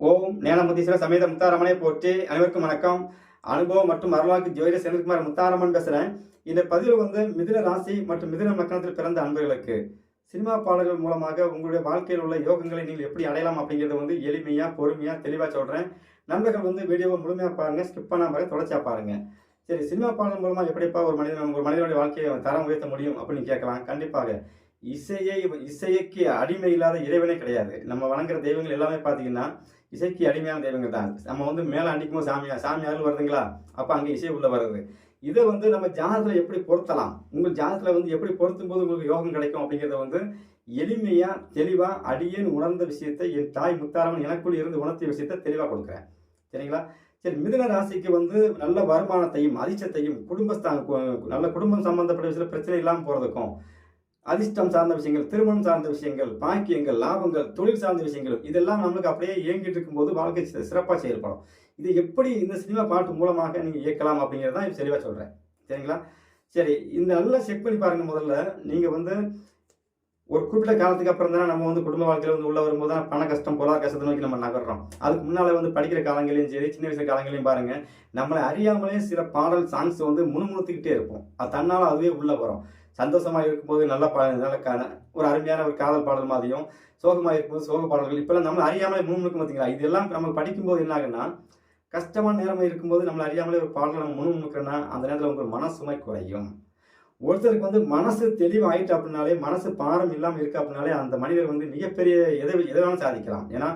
ஓம் நேனமுதீஸ்வர சமேத முத்தாரமனை போற்றி அனைவருக்கும் வணக்கம். அனுபவம் மற்றும் அருளாக்கு ஜோதிட செந்தில்குமார் முத்தாரமன் பேசுகிறேன் இந்த பதிவில் வந்து மிதுன ராசி மற்றும் மிதுன மக்கணத்தில் பிறந்த அன்பர்களுக்கு. சினிமா பாடல்கள் மூலமாக உங்களுடைய வாழ்க்கையில் உள்ள யோகங்களை நீங்கள் எப்படி அடையலாம் அப்படிங்கிறத வந்து எளிமையாக பொறுமையாக தெளிவாக சொல்கிறேன் நண்பர்கள் வந்து வீடியோவை முழுமையாக பாருங்கள் ஸ்கிப் பண்ணாம தொடர்ச்சியாக பாருங்கள் சரி சினிமா பாடல் மூலமாக எப்படிப்பா ஒரு மனிதன் ஒரு மனிதனுடைய வாழ்க்கையை தரம் உயர்த்த முடியும் அப்படின்னு கேட்கலாம். கண்டிப்பாக. இசையை இசைக்கு அடிமை இல்லாத இறைவனே கிடையாது. நம்ம வணங்குற தெய்வங்கள் எல்லாமே பார்த்தீங்கன்னா இசைக்கு அடிமையான தெய்வங்கள் தான் நம்ம வந்து மேலே அடிக்கும் போது சாமியார் சாமியார் வருதுங்களா அப்போ அங்கே இசை உள்ளே வருது. இதை வந்து நம்ம ஜாதகத்தில் எப்படி பொருத்தலாம்? உங்கள் ஜாதகத்தில் வந்து எப்படி பொருத்தும் போது உங்களுக்கு யோகம் கிடைக்கும் அப்படிங்கிறத வந்து எளிமையாக தெளிவாக அடியேன் உணர்ந்த விஷயத்தை என் தாய் முத்தாரமன் எனக்குள் இருந்து உணர்த்திய விஷயத்தை தெளிவாக கொடுக்குறேன். சரிங்களா? சரி மிதுன ராசிக்கு வந்து நல்ல வருமானத்தையும் அதிர்ஷ்டத்தையும் குடும்பஸ்தான் நல்ல குடும்பம் சம்பந்தப்பட்ட விஷயத்தில் பிரச்சனை இல்லாமல் போகிறதுக்கும் அதிர்ஷ்டம் சார்ந்த விஷயங்கள் திருமணம் சார்ந்த விஷயங்கள் பாக்கியங்கள் லாபங்கள் தொழில் சார்ந்த விஷயங்கள் இதெல்லாம் நம்மளுக்கு அப்படியே இயங்கிட்டு இருக்கும்போது வாழ்க்கை சிறப்பாக செயல்படும் இது எப்படி இந்த சினிமா பாட்டு மூலமாக நீங்கள் இயக்கலாம் அப்படிங்கிறது தான் தெளிவாக சொல்கிறேன் சரிங்களா? சரி இந்த நல்லா செக் பண்ணி பாருங்க முதல்ல. நீங்கள் வந்து ஒரு குறிப்பிட்ட காலத்துக்கு அப்புறம் தானே நம்ம வந்து குடும்ப வாழ்க்கையில் வந்து உள்ள வரும்போது தான் பண கஷ்டம் பொருளாதார கஷ்டத்தை நோக்கி நம்ம நகர்றோம். அதுக்கு முன்னால் வந்து படிக்கிற காலங்களையும் சரி சின்ன வயசு காலங்களையும் பாருங்கள் நம்மளை அறியாமலே சில பாடல் சாங்ஸ் வந்து முணுமுணுத்துக்கிட்டே இருப்போம். அது தன்னால் அதுவே உள்ளே வரும். சந்தோஷமாக இருக்கும்போது நல்ல பா நல்ல க- ஒரு அருமையான ஒரு காதல் பாடல் மாதிரியும் சோகமாக இருக்கும்போது சோக பாடல்கள் இப்பெல்லாம் நம்மளை அறியாமலே முன்னுக்கும் பார்த்தீங்களா இதெல்லாம் நம்ம படிக்கும்போது என்ன ஆகுன்னா கஷ்டமான நேரம் இருக்கும்போது நம்மளை அறியாமலே ஒரு பாடலை நம்ம முணுமுணுக்கிறோன்னா அந்த நேரத்தில் உங்கள் மனசுமை குறையும். ஒருத்தருக்கு வந்து மனசு தெளிவாயிட்டு அப்படின்னாலே மனசு பாரம் இல்லாமல் இருக்கு அப்படின்னாலே அந்த மனிதர் வந்து மிகப்பெரிய எதை எதை வேணாலும் சாதிக்கலாம். ஏன்னா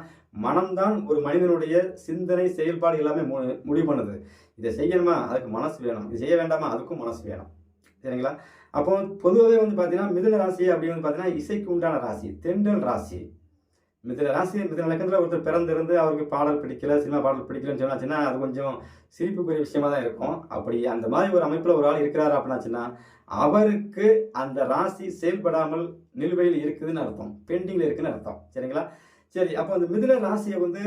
மனம்தான் ஒரு மனிதனுடைய சிந்தனை செயல்பாடு எல்லாமே முடிவு பண்ணுது. இதை செய்யணுமா? அதுக்கு மனசு வேணும். இது செய்ய வேண்டாமா? அதுக்கும் மனசு வேணும். சரிங்களா? அப்போ பொதுவாகவே வந்து பார்த்தீங்கன்னா மிதுன ராசி அப்படின்னு வந்து பார்த்தீங்கன்னா இசைக்கு உண்டான ராசி தென்றல் ராசி. மிதுன ராசி மிதுன லக்கத்தில் ஒருத்தர் பிறந்திருந்து அவருக்கு பாடல் பிடிக்கல சினிமா பாடல் பிடிக்கலன்னு சொன்னாச்சுன்னா அது கொஞ்சம் சிரிப்புக்குரிய விஷயமா தான் இருக்கும். அப்படி அந்த மாதிரி ஒரு அமைப்பில் ஒரு ஆள் இருக்கிறாரு அப்படின்னாச்சுன்னா அவருக்கு அந்த ராசி செயல்படாமல் நிலுவையில் இருக்குதுன்னு அர்த்தம். பெண்டிங்கில் இருக்குதுன்னு அர்த்தம். சரிங்களா? சரி அப்போ அந்த மிதுன ராசியை வந்து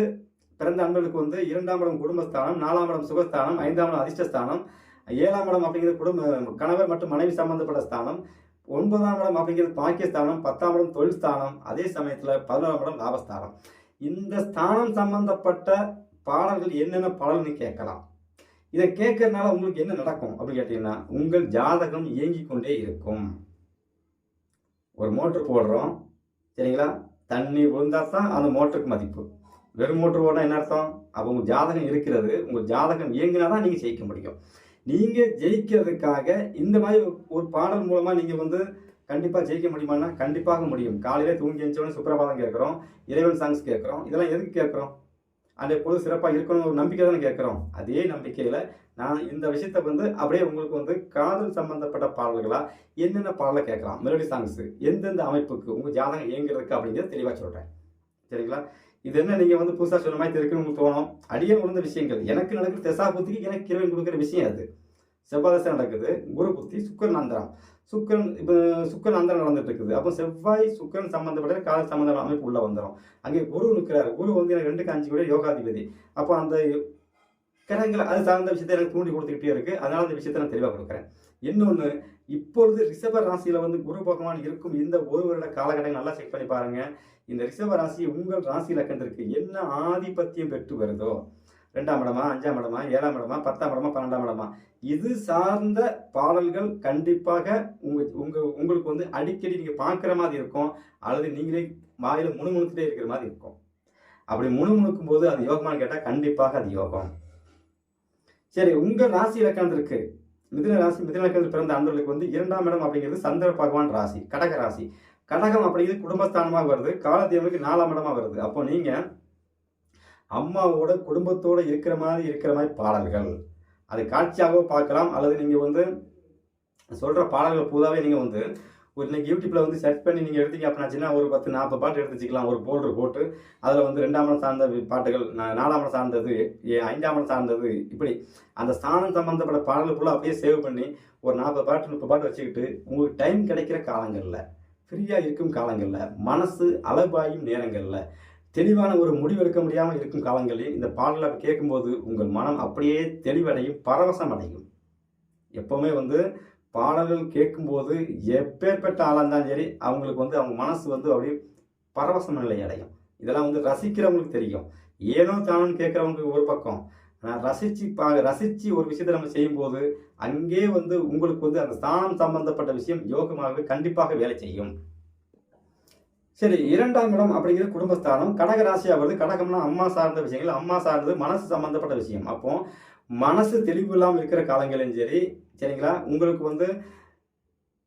பிறந்த அன்பர்களுக்கு வந்து இரண்டாம் இடம் குடும்பஸ்தானம் நாலாம் இடம் சுகஸ்தானம் ஐந்தாம் இடம் அதிர்ஷ்டஸ்தானம் ஏழாம் இடம் அப்படிங்கிறது குடும்ப கணவர் மற்றும் மனைவி சம்பந்தப்பட்ட ஸ்தானம். ஒன்பதாம் இடம் அப்படிங்கிறது பாக்கியஸ்தானம் பத்தாம் இடம் தொழில் ஸ்தானம். அதே சமயத்தில் பதினோராம் இடம் லாபஸ்தானம். இந்த ஸ்தானம் சம்பந்தப்பட்ட பாடல்கள் என்னென்ன பாடல்னு கேட்கலாம். இதை கேட்கறதுனால உங்களுக்கு என்ன நடக்கும் அப்படின்னு கேட்டீங்கன்னா உங்கள் ஜாதகம் இயங்கிக் கொண்டே இருக்கும். ஒரு மோட்ரு போடுறோம். சரிங்களா? தண்ணி விழுந்தா தான் அந்த மோட்டருக்கு மதிப்பு. வெறும் மோட்ரு போட்டால் என்ன அர்த்தம்? அப்போ உங்கள் ஜாதகம் இருக்கிறது. உங்கள் ஜாதகம் இயங்கினா தான் நீங்கள் ஜெயிக்க முடியும். நீங்கள் ஜெயிக்கிறதுக்காக இந்த மாதிரி ஒரு- பாடல் மூலமாக நீங்கள் வந்து கண்டிப்பாக ஜெயிக்க முடியுமான்னா கண்டிப்பாக முடியும். காலையில் தூங்கி எழுந்தோடனே சுப்பிரபாதம் கேட்குறோம். இறைவன் சாங்ஸ் கேட்குறோம். இதெல்லாம் எதுக்கு கேட்குறோம்? அந்த பொழுது சிறப்பாக இருக்கணும் ஒரு நம்பிக்கை தானே கேட்குறோம். அதே நம்பிக்கையில் நான் இந்த விஷயத்த வந்து அப்படியே உங்களுக்கு வந்து காதல் சம்பந்தப்பட்ட பாடல்களாக என்னென்ன பாடலை கேட்கலாம்? மெலடி சாங்ஸு எந்தெந்த அமைப்புக்கு உங்கள் ஜாதகம் இயங்குறதுக்கு அப்படிங்கிறத தெளிவாக சொல்கிறேன் சரிங்களா? இது என்ன நீங்கள் வந்து புதுசாக சொல்ல மாதிரி இருக்குன்னு உங்களுக்கு தோணும்? அடியே உணர்ந்த விஷயங்கள். எனக்கு நடக்கிற தெசா புத்திக்கு எனக்கு கிரவன் கொடுக்குற விஷயம் அது. செவ்வாய் தசை நடக்குது. குரு புத்தி சுக்கரன் அந்தரம் சுக்கரன் இப்போ சுக்கரன் அந்தரம் நடந்துட்டு இருக்குது. அப்போ செவ்வாய் சுக்கரன் சம்மந்தப்பட்ட கால சம்பந்த அமைப்பு உள்ளே வந்துடும் அங்கே குரு நிற்கிறார் குரு வந்து எனக்கு ரெண்டுக்கு அஞ்சு கூட யோகாதிபதி. அப்போ அந்த கிரகங்கள் அது சார்ந்த விஷயத்தை எனக்கு தூண்டி கொடுத்துக்கிட்டே இருக்குது அதனால் அந்த விஷயத்தை நான் தெளிவாக கொடுக்குறேன். இன்னொன்று இப்பொழுது ரிஷப ராசியில் வந்து குரு பகவான் இருக்கும் இந்த ஒரு வருட காலகட்டங்கள் நல்லா செக் பண்ணி பாருங்கள் இந்த ரிஷப ராசி உங்கள் ராசி லக்கணத்திற்கு என்ன ஆதிபத்தியம் பெற்று வருதோ? ரெண்டாம் இடமா அஞ்சாம் இடமா ஏழாம் இடமா பத்தாம் இடமா பன்னெண்டாம் இடமா? இது சார்ந்த பாடல்கள் கண்டிப்பாக உங்கள் உங்கள் உங்களுக்கு வந்து அடிக்கடி நீங்கள் பார்க்குற மாதிரி இருக்கும். அல்லது நீங்களே வாயில் முணுமுணுத்துட்டே இருக்கிற மாதிரி இருக்கும். அப்படி முணுமுணுக்கும் போது அது யோகமானு கேட்டால் கண்டிப்பாக அது யோகம். சரி உங்கள் ராசி இலக்கணத்திற்கு மிதின ராசி மிதின இலக்கணத்தில் பிறந்த அன்பர்களுக்கு வந்து இரண்டாம் இடம் அப்படிங்கிறது சந்திர பகவான் ராசி கடக ராசி. கடகம் அப்படிங்கிறது குடும்பஸ்தானமாக வருது காலத்தேவனுக்கு நாலாம் இடமாக வருது. அப்போ நீங்கள் அம்மாவோட குடும்பத்தோடு இருக்கிற மாதிரி இருக்கிற மாதிரி பாடல்கள் அது காட்சியாகவோ பார்க்கலாம் அல்லது நீங்கள் வந்து சொல்கிற பாடல்கள் பூதாவே நீங்கள் வந்து ஒரு இன்னைக்கு யூடியூப்பில் வந்து சர்ச் பண்ணி நீங்கள் எடுத்தீங்க அப்படின்னாச்சுன்னா ஒரு பத்து நாற்பது பாட்டு எடுத்து வச்சுக்கலாம் ஒரு போல்டர் போட்டு அதில் வந்து ரெண்டாம் இடம் சார்ந்த பாட்டுகள் நாலாம் இடம் சார்ந்தது ஏ- ஐந்தாம் இடம் சார்ந்தது இப்படி அந்த ஸ்தானம் சம்மந்தப்பட்ட பாடல் ஃபுல்லாக அப்படியே சேவ் பண்ணி ஒரு நாற்பது பாட்டு முப்பது பாட்டு வச்சுக்கிட்டு உங்களுக்கு டைம் கிடைக்கிற காலங்களில் ஃப்ரீயாக இருக்கும் காலங்களில் மனசு அளவாயும் நேரங்களில் தெளிவான ஒரு முடிவெடுக்க முடியாமல் இருக்கும் காலங்களில் இந்த பாடலை கேட்கும்போது உங்கள் மனம் அப்படியே தெளிவடையும் பரவசம் அடையும். எப்போவுமே வந்து பாடல்கள் கேட்கும்போது எப்பேற்பட்ட ஆளாக இருந்தாலும் சரி அவங்களுக்கு வந்து அவங்க மனசு வந்து அப்படியே பரவச நிலை அடையும். இதெல்லாம் வந்து ரசிக்கிறவங்களுக்கு தெரியும். ஏனோ தானோன்னு கேட்குறவங்களுக்கு ஒரு பக்கம். ரசித்து பா ரசித்து ஒரு விஷயத்தை நம்ம செய்யும்போது அங்கே வந்து உங்களுக்கு வந்து அந்த ஸ்தானம் சம்பந்தப்பட்ட விஷயம் யோகமாகவே கண்டிப்பாக வேலை செய்யும். சரி இரண்டாம் இடம் அப்படிங்கிறது குடும்பஸ்தானம். கடக ராசியாக வருது கடகம்னா அம்மா சார்ந்த விஷயங்கள் அம்மா சார்ந்தது மனசு சம்பந்தப்பட்ட விஷயம். அப்போ மனசு தெளிவு இல்லாமல் இருக்கிற காலங்களும் சரி சரிங்களா? உங்களுக்கு வந்து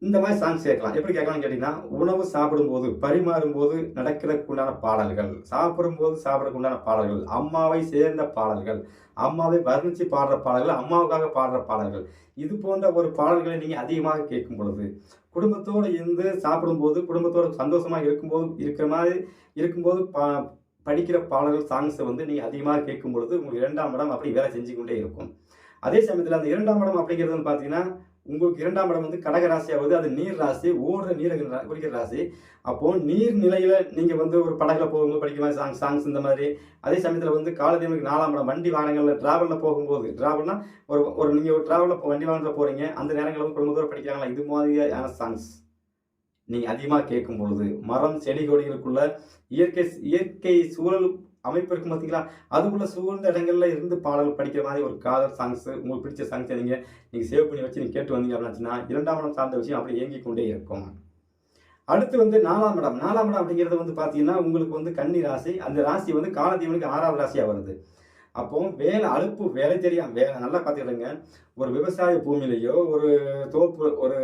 இந்த மாதிரி சாங்ஸ் கேட்கலாம். எப்படி கேட்கலாம்னு கேட்டிங்கன்னா உணவு சாப்பிடும்போது பரிமாறும்போது நடக்கிறதுக்கு உண்டான பாடல்கள். சாப்பிடும்போது சாப்பிடறதுக்கு உண்டான பாடல்கள். அம்மாவை சேர்ந்த பாடல்கள். அம்மாவை வர்ணித்து பாடுற பாடல்கள் அம்மாவுக்காக பாடுற பாடல்கள். இது போன்ற ஒரு பாடல்களை நீங்கள் அதிகமாக கேட்கும் பொழுது குடும்பத்தோடு இருந்து சாப்பிடும்போது குடும்பத்தோடு சந்தோஷமாக இருக்கும்போது இருக்கிற மாதிரி இருக்கும்போது பா படிக்கிற பாடல்கள் சாங்ஸை வந்து நீங்கள் அதிகமாக கேட்கும் பொழுது உங்களுக்கு இரண்டாம் இடம் அப்படி வேலை செஞ்சு கொண்டே இருக்கும். அதே சமயத்தில் அந்த இரண்டாம் இடம் அப்படிங்கிறது வந்து பார்த்தீங்கன்னா உங்களுக்கு இரண்டாம் இடம் வந்து கடக ராசியாவது அது நீர் ராசி ஓடுற நீரை குறிக்கிற ராசி. அப்போ நீர் நிலையில நீங்க வந்து ஒரு படகுல போகும்போது படிக்கலாம் சாங் சாங்ஸ் இந்த மாதிரி. அதே சமயத்தில் வந்து காலதேவனுக்கு நாலாம் இடம் வண்டி வாகனங்கள்ல ட்ராவலில் போகும்போது டிராவல்னா ஒரு ஒரு நீங்க ஒரு ட்ராவலில் வண்டி வாகனத்தில் போறீங்க. அந்த நேரங்களில் குடும்பத்தோடு படிக்கிறாங்களா? இது மாதிரியான சாங்ஸ் நீங்க அதிகமாக கேட்கும் பொழுது மரம் செடி கொடிகளுக்குள்ள இயற்கை இயற்கை சூழல் அமைப்பு இருக்கும் பார்த்தீங்களா அதுக்குள்ள சூழ்ந்த இடங்கள்ல இருந்து பாடல் படிக்கிற மாதிரி ஒரு காதல் சாங்ஸ் உங்களுக்கு பிடிச்ச சாங்ஸ் நீங்க நீங்கள் சேவ் பண்ணி வச்சு நீங்க கேட்டு வந்தீங்க அப்படின்னா இரண்டாம் இடம் சார்ந்த விஷயம் அப்படி இயங்கி கொண்டே இருக்கும். அடுத்து வந்து நாலாம் இடம். நாலாம் இடம் அப்படிங்கிறது வந்து பார்த்தீங்கன்னா உங்களுக்கு வந்து கன்னி ராசி. அந்த ராசி வந்து காலதீவனுக்கு ஆறாவது ராசியாக வருது. அப்போ வேலை அலுப்பு வேலை தெரியாம வேலை நல்லா பார்த்துக்கிடுங்க ஒரு விவசாய பூமியிலையோ ஒரு தோப்பு ஒரு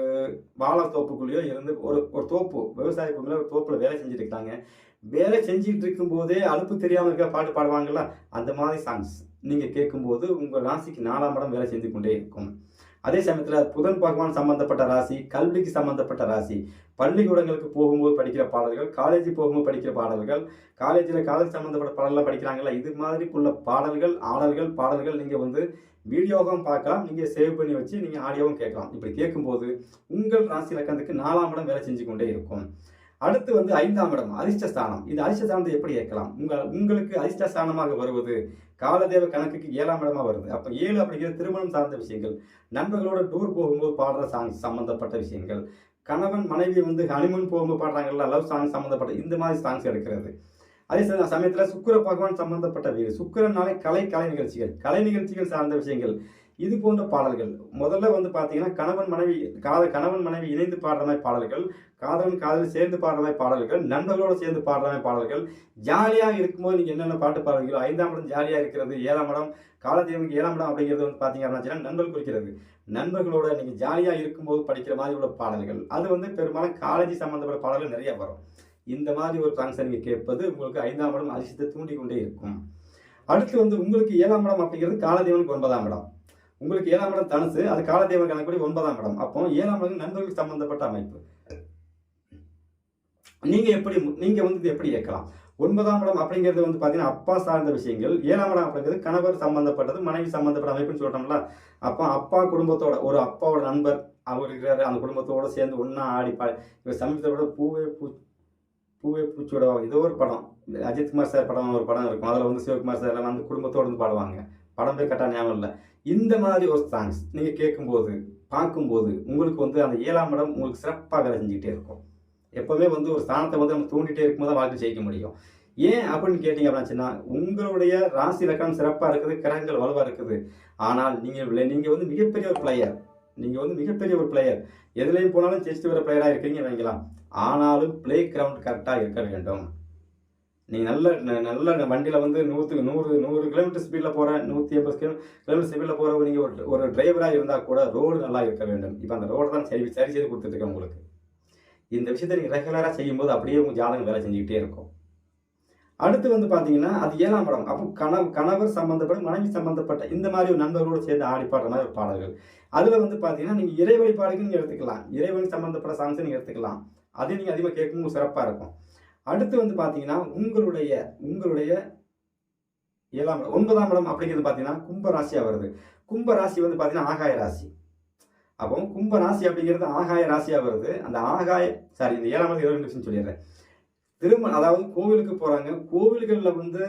வாழை தோப்புக்குள்ளேயோ இருந்து ஒரு ஒரு தோப்பு விவசாய பூமியில் ஒரு தோப்பில் வேலை செஞ்சுட்டு இருக்காங்க. வேலை செஞ்சுக்கிட்டு இருக்கும்போதே அலுப்பு தெரியாமல் இருக்க பாட்டு பாடுவாங்கள்ல அந்த மாதிரி சாங்ஸ் நீங்கள் கேட்கும்போது உங்கள் ராசிக்கு நாலாம் படம் வேலை செஞ்சு கொண்டே இருக்கும். அதே சமயத்தில் புதன் பகவான் சம்பந்தப்பட்ட ராசி கல்விக்கு சம்பந்தப்பட்ட ராசி பள்ளிக்கூடங்களுக்கு போகும்போது படிக்கிற பாடல்கள் காலேஜ் போகும்போது படிக்கிற பாடல்கள் காலேஜில் காலேஜ் சம்மந்தப்பட்ட பாடலாம் படிக்கிறாங்களா இது மாதிரி உள்ள பாடல்கள் ஆடல்கள் பாடல்கள் நீங்கள் வந்து வீடியோவும் பார்க்கலாம் நீங்கள் சேவ் பண்ணி வச்சு நீங்கள் ஆடியோவும் கேட்கலாம். இப்படி கேட்கும்போது உங்கள் ராசி லக்கணத்துக்கு நாலாம் இடம் வேலை செஞ்சு கொண்டே இருக்கும். அடுத்து வந்து ஐந்தாம் இடம் அரிஷ்டஸ்தானம் இது அரிஷ்டஸ்தானத்தை எப்படி கேட்கலாம் உங்கள் உங்களுக்கு அரிஷ்டஸ்தானமாக வருவது காலதேவ கணக்குக்கு ஏழாம் இடமா வருது. அப்போ ஏழு அப்படிங்கிற திருமணம் சார்ந்த விஷயங்கள் நண்பர்களோட டூர் போகும்போது பாடுற சாங்ஸ் சம்பந்தப்பட்ட விஷயங்கள் கணவன் மனைவி வந்து ஹனிமூன் போகும்போது பாடுறாங்கல்ல லவ் சாங் சம்மந்தப்பட்ட இந்த மாதிரி சாங்ஸ் எடுக்கிறது. அதே சமயத்தில் சுக்கர பகவான் சம்பந்தப்பட்ட வீடு. சுக்கரனாலே கலை கலை நிகழ்ச்சிகள். கலை நிகழ்ச்சிகள் சார்ந்த விஷயங்கள் இது போன்ற பாடல்கள். முதல்ல வந்து பார்த்தீங்கன்னா கணவன் மனைவி காத கணவன் மனைவி இணைந்து பாடுற மாதிரி பாடல்கள் காதலன் காதல் சேர்ந்து பாடுற மாதிரி பாடல்கள் நண்பர்களோடு சேர்ந்து பாடுற மாதிரி பாடல்கள் ஜாலியாக இருக்கும்போது நீங்கள் என்னென்ன பாட்டு பாடுவீங்களோ ஐந்தாம் இடம் ஜாலியாக இருக்கிறது ஏழாம் இடம் காலத்தேவனுக்கு ஏழாம் இடம் அப்படிங்கிறது வந்து பார்த்தீங்க அப்படின்னா நண்பர்கள் குறிக்கிறது. நண்பர்களோட நீங்கள் ஜாலியாக இருக்கும்போது படிக்கிற மாதிரி உள்ள பாடல்கள். அது வந்து பெரும்பாலும் காலேஜ் சம்மந்தப்பட்ட பாடல்கள் நிறைய வரும். இந்த மாதிரி ஒரு சாங்ஸை நீங்கள் கேட்பது உங்களுக்கு ஐந்தாம் இடம் அதிர்ஷ்டத்தை தூண்டிக்கொண்டே இருக்கும். அடுத்து வந்து உங்களுக்கு ஏழாம் இடம் அப்படிங்கிறது காலதேவனுக்கு ஒன்பதாம் இடம். உங்களுக்கு ஏழாம் இடம் தனுசு அது காலதேவன் கணக்குடி ஒன்பதாம் இடம். அப்போ ஏழாம் இடம் நண்பர்களுக்கு சம்பந்தப்பட்ட அமைப்பு. நீங்க எப்படி நீங்க வந்து இது எப்படி இயக்கலாம் ஒன்பதாம் இடம் அப்படிங்கிறது வந்து பார்த்தீங்கன்னா அப்பா சார்ந்த விஷயங்கள். ஏழாம் இடம் அப்படிங்கிறது கணவர் சம்பந்தப்பட்டது மனைவி சம்பந்தப்பட்ட அமைப்புன்னு சொல்றோம்ல. அப்போ அப்பா குடும்பத்தோட ஒரு அப்பாவோட நண்பர் அவர் இருக்கிறாரு அந்த குடும்பத்தோட சேர்ந்து ஒன்றா ஆடி பா இப்போ சமீபத்தோட பூவே பூ பூவே பூச்சியோட ஏதோ ஒரு படம். அஜித்குமார் சார் படம் ஒரு படம் இருக்கும். அதில் வந்து சிவகுமார் சார் எல்லாம் வந்து குடும்பத்தோடு வந்து பாடுவாங்க. படம் பேர் கரெக்டாக ஞாபகம் இல்லை. இந்த மாதிரி ஒரு சாங்ஸ் நீங்கள் கேட்கும்போது பார்க்கும்போது உங்களுக்கு வந்து அந்த ஏழாம் இடம் உங்களுக்கு சிறப்பாக வேலை செஞ்சுக்கிட்டே இருக்கும். எப்போவுமே வந்து ஒரு ஸ்தானத்தை வந்து நம்ம தூண்டிகிட்டே இருக்கும்போது தான் வாழ்க்கை ஜெயிக்க முடியும். ஏன் அப்படின்னு கேட்டிங்க அப்படின்னா உங்களுடைய ராசி இலக்கணம் சிறப்பாக இருக்குது கிரகங்கள் வலுவாக இருக்குது. ஆனால் நீங்கள் நீங்கள் வந்து மிகப்பெரிய ஒரு பிளேயர் நீங்கள் வந்து மிகப்பெரிய ஒரு பிளேயர் எதுலேயும் போனாலும் ஜெயிச்சுட்டு வர பிளேயராக இருக்கீங்க வைங்களாம் ஆனாலும் பிளே கிரவுண்ட் கரெக்டாக இருக்க வேண்டும். நீங்கள் நல்ல நல்ல வண்டியில் வந்து நூற்றுக்கு நூறு நூறு கிலோமீட்டர் ஸ்பீடில் போகிற நூற்றி ஐம்பது கிலோ கிலோமீட்டர் ஸ்பீடில் போகிற நீங்கள் ஒரு ஒரு டிரைவராக இருந்தால் கூட ரோடு நல்லா இருக்க வேண்டும். இப்போ அந்த ரோடு தான் சரி சரி செய்து கொடுத்துட்ருக்கேன் உங்களுக்கு. இந்த விஷயத்தை நீங்கள் ரெகுலராக செய்யும்போது அப்படியே உங்கள் ஜாதகம் வேலை செஞ்சுக்கிட்டே இருக்கும். அடுத்து வந்து பார்த்தீங்கன்னா அது ஏழாம் படம். அப்போ கணவ கணவர் சம்மந்தப்பட்ட மனைவி சம்மந்தப்பட்ட இந்த மாதிரி ஒரு நண்பர்களோடு சேர்ந்து ஆடி பாடுற மாதிரி ஒரு பாடல்கள். அதில் வந்து பார்த்தீங்கன்னா நீங்கள் இறை வழிபாடுக்கு நீங்கள் எடுத்துக்கலாம். இறைவழி சம்மந்தப்பட்ட சாங்ஸை நீங்கள் எடுத்துக்கலாம். அதையும் நீங்கள் அதிகமாக கேட்கும்போது சிறப்பாக இருக்கும். அடுத்து வந்து பார்த்தீங்கன்னா உங்களுடைய உங்களுடைய ஏழாம் ஒன்பதாம் இடம் அப்படிங்கிறது பார்த்தீங்கன்னா கும்ப ராசியாக வருது. கும்ப ராசி வந்து பார்த்தீங்கன்னா ஆகாய ராசி. அப்போ கும்ப ராசி அப்படிங்கிறது ஆகாய ராசியாக வருது. அந்த ஆகாய சாரி இந்த ஏழாம் இடம் இருபது நிமிஷம் சொல்லிடுறேன். திரும்ப அதாவது கோவிலுக்கு போகிறாங்க கோவில்களில் வந்து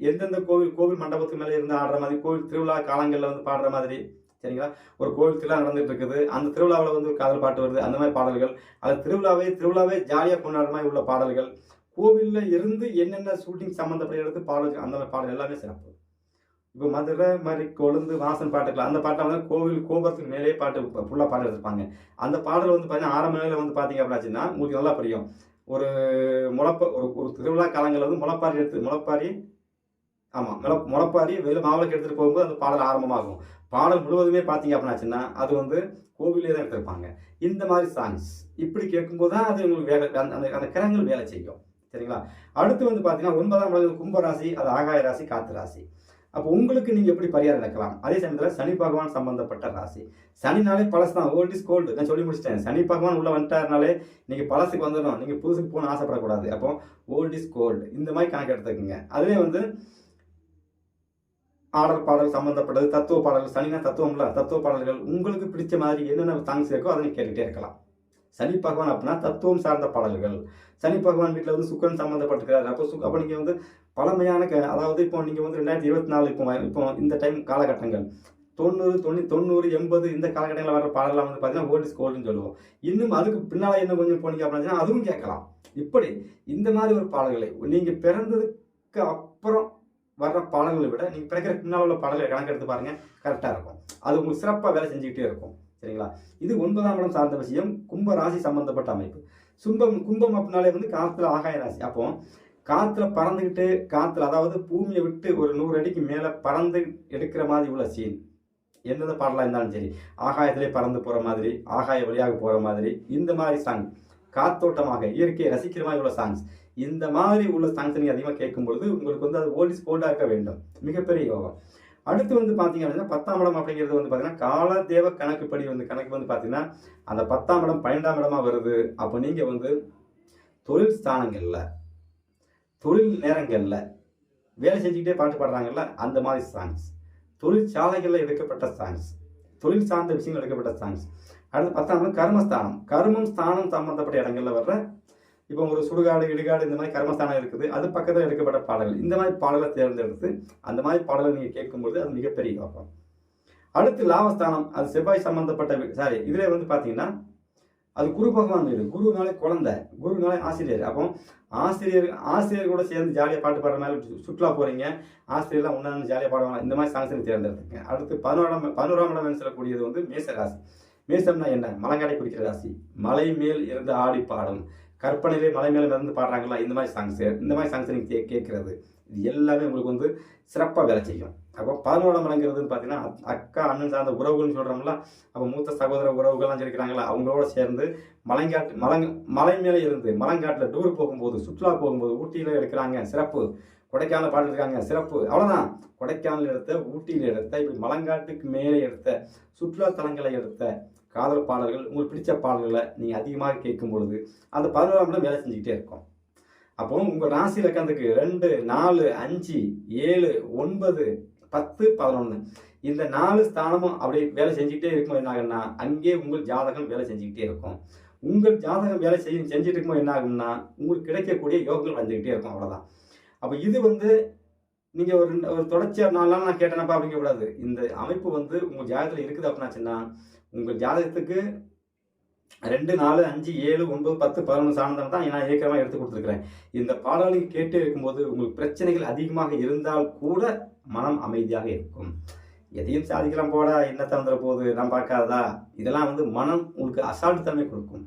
எந்தெந்த கோவில் கோவில் மண்டபத்துக்கு மேலே இருந்து ஆடுற மாதிரி கோவில் திருவிழா காலங்களில் வந்து பாடுற மாதிரி சரிங்களா? ஒரு கோவில் திருவிழா நடந்துட்டு இருக்குது அந்த திருவிழாவில் வந்து ஒரு காதல் பாட்டு வருது. அந்த மாதிரி பாடல்கள். அது திருவிழாவே திருவிழாவே ஜாலியாக கொண்டாடுற மாதிரி உள்ள பாடல்கள். கோவிலில் இருந்து என்னென்ன ஷூட்டிங் சம்மந்தப்பட்ட எடுத்து பாடல் அந்த மாதிரி பாடல் எல்லாமே சிறப்பு. இப்போ மதுரை மாதிரி கொழுந்து வாசன் பாட்டுகள் அந்த பாட்டை வந்து கோவில் கோபுரத்துக்கு மேலே பாட்டு ஃபுல்லாக பாடல் எடுத்திருப்பாங்க. அந்த பாடல் வந்து பார்த்தீங்கன்னா ஆரம்ப நிலையில் வந்து பார்த்தீங்க அப்படின்னாச்சுன்னா உங்களுக்கு நல்லா புரியும். ஒரு முளப்ப ஒரு ஒரு திருவிழா காலங்களில் வந்து முளப்பாரி எடுத்து முளப்பாரி ஆமாம் முளப் முளப்பாரி வெளியில் மாவிளக்கு எடுத்துகிட்டு போகும்போது அந்த பாடல் ஆரம்பமாகும். பாடல் முழுவதுமே பார்த்தீங்க அப்படின்னாச்சுன்னா அது வந்து கோவிலே தான் எடுத்திருப்பாங்க. இந்த மாதிரி சாங்ஸ் இப்படி கேட்கும்போது தான் அது உங்களுக்கு வேலை அந்த அந்த- அந்த கிரகங்கள் வேலை செய்யும். சரிங்களா? அடுத்து வந்து பார்த்தீங்கன்னா ஒன்பதாம் இடத்துல கும்பராசி அது ஆகாய ராசி காத்து ராசி. அப்போ உங்களுக்கு நீங்கள் எப்படி பரிகாரம் நடக்கலாம்? அதே சமயத்தில் சனி பகவான் சம்பந்தப்பட்ட ராசி. சனினாலே பழசு தான். ஓல்ட் இஸ் கோல்டு நான் சொல்லி முடிச்சிட்டேன். சனி பகவான் உள்ளே வந்துட்டாருனாலே நீங்கள் பழசுக்கு வந்துடணும். நீங்கள் புதுசுக்கு போகணும்னு ஆசைப்படக்கூடாது. அப்போ ஓல்ட் இஸ் கோல்டு இந்த மாதிரி கணக்கு எடுத்துக்கோங்க. அதுவே வந்து ஆடல் பாடல் சம்பந்தப்பட்டது தத்துவ பாடல்கள் சனினா தத்துவம்ல தத்துவ பாடல்கள் உங்களுக்கு பிடிச்ச மாதிரி என்னென்ன சாங்ஸ் இருக்கோ அதை கேட்டுகிட்டே கேட்டுக்கிட்டே இருக்கலாம். சனி பகவான் அப்படின்னா தத்துவம் சார்ந்த பாடல்கள். சனி பகவான் வீட்டில் வந்து சுக்கரன் சம்மந்தப்பட்டிருக்கிறார் அப்போ சுக் அப்போ நீங்கள் வந்து பழமையான க அதாவது இப்போ நீங்கள் வந்து ரெண்டாயிரத்தி இருபத்தி நாலு இப்போ இப்போ இந்த டைம் காலகட்டங்கள். தொண்ணூறு தொண்ணூ தொண்ணூறு எண்பது இந்த காலகட்டங்களில் வர பாடலாம் வந்து பார்த்தீங்கன்னா ஓல்டு இஸ் கோல்டுன்னு சொல்லுவோம். இன்னும் அதுக்கு பின்னால் இன்னும் கொஞ்சம் போனீங்க அப்படின்னா அதுவும் கேட்கலாம். இப்படி இந்த மாதிரி ஒரு பாடல்களை நீங்கள் பிறந்ததுக்கு அப்புறம் வர்ற பாடல்களை விட நீங்கள் பிறக்கிற பின்னால் உள்ள பாடல்களை கணக்கெடுத்து பாருங்கள் கரெக்டாக இருக்கும். அது உங்களுக்கு சிறப்பாக வேலை செஞ்சுக்கிட்டே இருக்கும். சரிங்களா? இது ஒன்பதாம் இடம் சார்ந்த விஷயம். கும்ப ராசி சம்பந்தப்பட்ட அமைப்பு. சும்பம் கும்பம் அப்படின்னாலே வந்து காலத்தில் ஆகாய ராசி. அப்போ காற்றுல பறந்துக்கிட்டு காற்றுல அதாவது பூமியை விட்டு ஒரு நூறு அடிக்கு மேலே பறந்து எடுக்கிற மாதிரி உள்ள சீன் எந்தெந்த பாடலாக இருந்தாலும் சரி ஆகாயத்திலே பறந்து போகிற மாதிரி ஆகாய வழியாக போகிற மாதிரி இந்த மாதிரி சாங் காத்தோட்டமாக இயற்கையை ரசிக்கிற மாதிரி உள்ள சாங்ஸ் இந்த மாதிரி உள்ள சாங்ஸ் நீங்கள் அதிகமாக கேட்கும் பொழுது உங்களுக்கு வந்து அது ஓல்டிஸ் கோல்டாக இருக்க வேண்டும். மிகப்பெரிய யோகம். அடுத்து வந்து பார்த்தீங்க அப்படின்னா பத்தாம் இடம் அப்படிங்கிறது வந்து பார்த்தீங்கன்னா காலதேவ கணக்குப்படி வந்து கணக்கு வந்து பார்த்தீங்கன்னா அந்த பத்தாம் இடம் பன்னெண்டாம் இடமா வருது. அப்போ நீங்கள் வந்து தொழில் ஸ்தானங்களில் தொழில் நேரங்களில் வேலை செஞ்சுக்கிட்டே பாட்டு பாடுறாங்கல்ல அந்த மாதிரி சாங்ஸ் தொழிற்சாலைகளில் எடுக்கப்பட்ட சாங்ஸ் தொழில் சார்ந்த விஷயங்கள் எடுக்கப்பட்ட சாங்ஸ் அடுத்து பத்தாம் கர்மஸ்தானம். கர்மம் ஸ்தானம் சம்பந்தப்பட்ட இடங்களில் வர்ற இப்போ ஒரு சுடுகாடு இடுகாடு இந்த மாதிரி கர்மஸ்தானம் இருக்குது. அது பக்கத்தில் எடுக்கப்பட்ட பாடல்கள். இந்த மாதிரி பாடலை தேர்ந்தெடுத்து அந்த மாதிரி பாடலை நீங்கள் கேட்கும்போது அது மிகப்பெரிய யோகம் அடுத்து லாபஸ்தானம். அது செவ்வாய் சம்பந்தப்பட்ட சாரி இதில் வந்து பார்த்தீங்கன்னா அது குரு பகவான் வீடு குருனாலே குழந்தை குருனாலே ஆசிரியர். அப்போ ஆசிரியர் ஆசிரியர் கூட சேர்ந்து ஜாலியாக பாட்டு பாடுற மாதிரி சுற்றுலா போறீங்க. ஆசிரியர்லாம் ஒன்றாந்து ஜாலியாக பாடுவாங்க. இந்த மாதிரி சாங்ஸ் தேர்ந்தெடுத்துங்க. அடுத்து பதினோராம் பதினோராம் இடம் சொல்லக்கூடியது வந்து மேச ராசி. மேசம்னா என்ன? மலங்காடை குடிக்கிற ராசி. மலை மேல் இருந்து ஆடி பாடும். கற்பனையிலே மலை மேலே இருந்து பாடுறாங்களா? இந்த மாதிரி சாங்ஸ் இந்த மாதிரி சாங்ஸ் நீங்கள் கேட்கறது. இது எல்லாமே உங்களுக்கு வந்து சிறப்பாக வேலை செய்யும். அப்போ பதினோராம் இடங்கிறதுன்னு பார்த்தீங்கன்னா அக்கா அண்ணன் சார்ந்த உறவுகள்னு சொல்கிறோம்ல அப்போ மூத்த சகோதர உறவுகள்லாம் இருக்கிறாங்களா அவங்களோட சேர்ந்து மலைங்காட்டு மலங் மலை மேலே இருந்து மலங்காட்டில் டூர் போகும்போது சுற்றுலா போகும்போது ஊட்டியில் எடுக்கிறாங்க சிறப்பு. கொடைக்கானல் பாடிருக்காங்க சிறப்பு. அவ்வளோதான் கொடைக்கானல் எடுத்த ஊட்டியில் எடுத்த இப்படி மலங்காட்டுக்கு மேலே எடுத்த சுற்றுலா தலங்களை எடுத்த காதல் பாடல்கள் உங்களுக்கு பிடிச்ச பாடல்களை நீங்கள் அதிகமாக கேட்கும் பொழுது அந்த பதினோராம் இடம் வேலை செஞ்சுக்கிட்டே இருக்கும். அப்போ உங்கள் ராசி இலக்கணத்துக்கு ரெண்டு நாலு அஞ்சு ஏழு ஒன்பது பத்து பதினொன்று இந்த நாலு ஸ்தானமும் அப்படி வேலை செஞ்சுக்கிட்டே இருக்கும்போது என்ன ஆகும்னா அங்கே உங்கள் ஜாதகம் வேலை செஞ்சுக்கிட்டே இருக்கும். உங்கள் ஜாதகம் வேலை செய்ய செஞ்சுட்டு இருக்கும்போது என்ன ஆகும்னா உங்களுக்கு கிடைக்கக்கூடிய யோகங்கள் வந்துக்கிட்டே இருக்கும் அவ்வளோதான் அப்போ இது வந்து நீங்கள் ஒரு ஒரு தொடர்ச்சியாக நாலு நாள் நான் கேட்டேனப்பா அப்படிங்க கூடாது இந்த அமைப்பு வந்து உங்கள் ஜாதகத்தில் இருக்குது அப்படின்னாச்சுன்னா உங்கள் ஜாதகத்துக்கு ரெண்டு நாலு அஞ்சு ஏழு ஒன்பது பத்து பதினொன்று சார்ந்தம் தான் நான் ஏற்கனவே எடுத்து கொடுத்துருக்குறேன். இந்த பாடலை கேட்டு இருக்கும்போது உங்களுக்கு பிரச்சனைகள் அதிகமாக இருந்தால் கூட மனம் அமைதியாக இருக்கும். எதையும் சாதிக்கலாம் போடா என்ன தந்துட போகுது நான் பார்க்காதா இதெல்லாம் வந்து மனம் உங்களுக்கு அசால்ட் தன்மை கொடுக்கும்.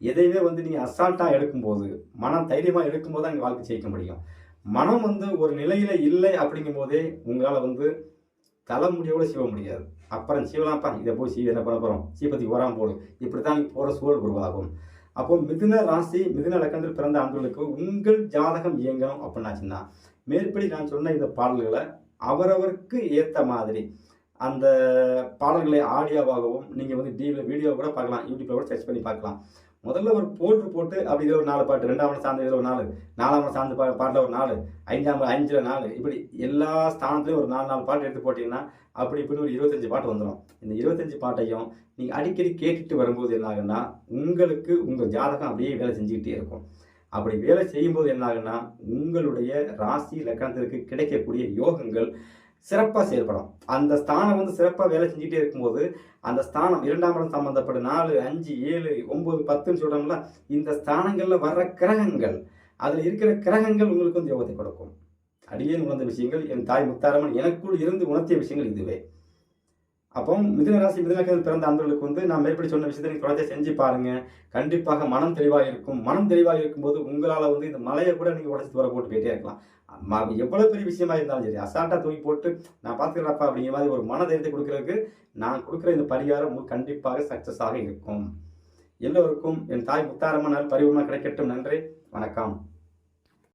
எதையுமே வந்து நீங்கள் அசால்ட்டாக எடுக்கும்போது மனம் தைரியமாக எடுக்கும்போது தான் இங்கே வாழ்க்கை ஜெயிக்க முடியும். மனம் வந்து ஒரு நிலையில் இல்லை அப்படிங்கும் போதே உங்களால் வந்து தலைமுடியோட சீவ முடியாது. அப்புறம் சீவலாம்ப்பா இதை போய் சீவ என்ன பண்ண போகிறோம் சீப்பத்துக்கு வராமல் போடும் இப்படி தான் போகிற சூழல் உருவாகும். அப்போ மிதுன ராசி மிதுன லக்கணத்தில் பிறந்த ஆண்களுக்கு உங்கள் ஜாதகம் இயங்கணும் அப்படின்னாச்சுன்னா மேற்படி நான் சொன்ன இந்த பாடல்களை அவரவருக்கு ஏற்ற மாதிரி அந்த பாடல்களை ஆடியோவாகவும் நீங்கள் வந்து டிவியில் வீடியோ கூட பார்க்கலாம் யூடியூப்பில் கூட சர்ச் பண்ணி பார்க்கலாம். முதல்ல ஒரு போல்ட்ரு போட்டு அப்படி இதில் ஒரு நாலு பாட்டு ரெண்டாம் சார்ந்த இதில் ஒரு நாலு நாலாம் சார்ந்த பா பாட்டில் ஒரு நாலு ஐந்தாம் அஞ்சில் நாலு இப்படி எல்லா ஸ்தானத்துலையும் ஒரு நாலு நாலு பாட்டு எடுத்து போட்டிங்கன்னா அப்படி இப்படின்னு ஒரு இருபத்தஞ்சு பாட்டு வந்துடும் இந்த இருபத்தஞ்சு பாட்டையும் நீங்கள் அடிக்கடி கேட்டுட்டு வரும்போது என்ன ஆகுன்னா உங்களுக்கு உங்கள் ஜாதகம் அப்படியே வேலை செஞ்சுக்கிட்டே இருக்கும். அப்படி வேலை செய்யும்போது என்ன ஆகுன்னா உங்களுடைய ராசி லக்கணத்திற்கு கிடைக்கக்கூடிய யோகங்கள் சிறப்பாக செயல்படும். அந்த ஸ்தானம் வந்து சிறப்பாக வேலை செஞ்சுட்டே இருக்கும்போது அந்த ஸ்தானம் இரண்டாம் இடம் சம்பந்தப்பட்ட நாலு அஞ்சு ஏழு ஒம்பது பத்துன்னு சொல்கிறோம்ல இந்த ஸ்தானங்களில் வர்ற கிரகங்கள் அதில் இருக்கிற கிரகங்கள் உங்களுக்கு வந்து யோகத்தை கொடுக்கும். அடியேன் உணர்ந்த விஷயங்கள் என் தாய் முத்தாரம்மன் எனக்குள் இருந்து உணர்த்திய விஷயங்கள் இதுவே. அப்போ மிதுன ராசி பிறந்த அன்பர்களுக்கு வந்து நான் மேற்படி சொன்ன விஷயத்தை நீங்கள் செஞ்சு பாருங்க. கண்டிப்பாக மனம் தெளிவாக இருக்கும். மனம் தெளிவாக இருக்கும்போது உங்களால் வந்து இந்த மலையை கூட நீங்கள் உடச்சி தூர போட்டு போயிட்டே இருக்கலாம். எவ்வளோ பெரிய விஷயமா இருந்தாலும் சரி அசால்ட்டாக தூக்கி போட்டு நான் பார்த்துக்கிறப்பா அப்படிங்கிற மாதிரி ஒரு மன தைரியத்தை கொடுக்கறதுக்கு நான் கொடுக்குற இந்த பரிகாரம் கண்டிப்பாக சக்ஸஸாக ஆக இருக்கும். எல்லோருக்கும் என் தாய் முத்தாரமான பரிவமாக கிடைக்கட்டும். நன்றி. வணக்கம்.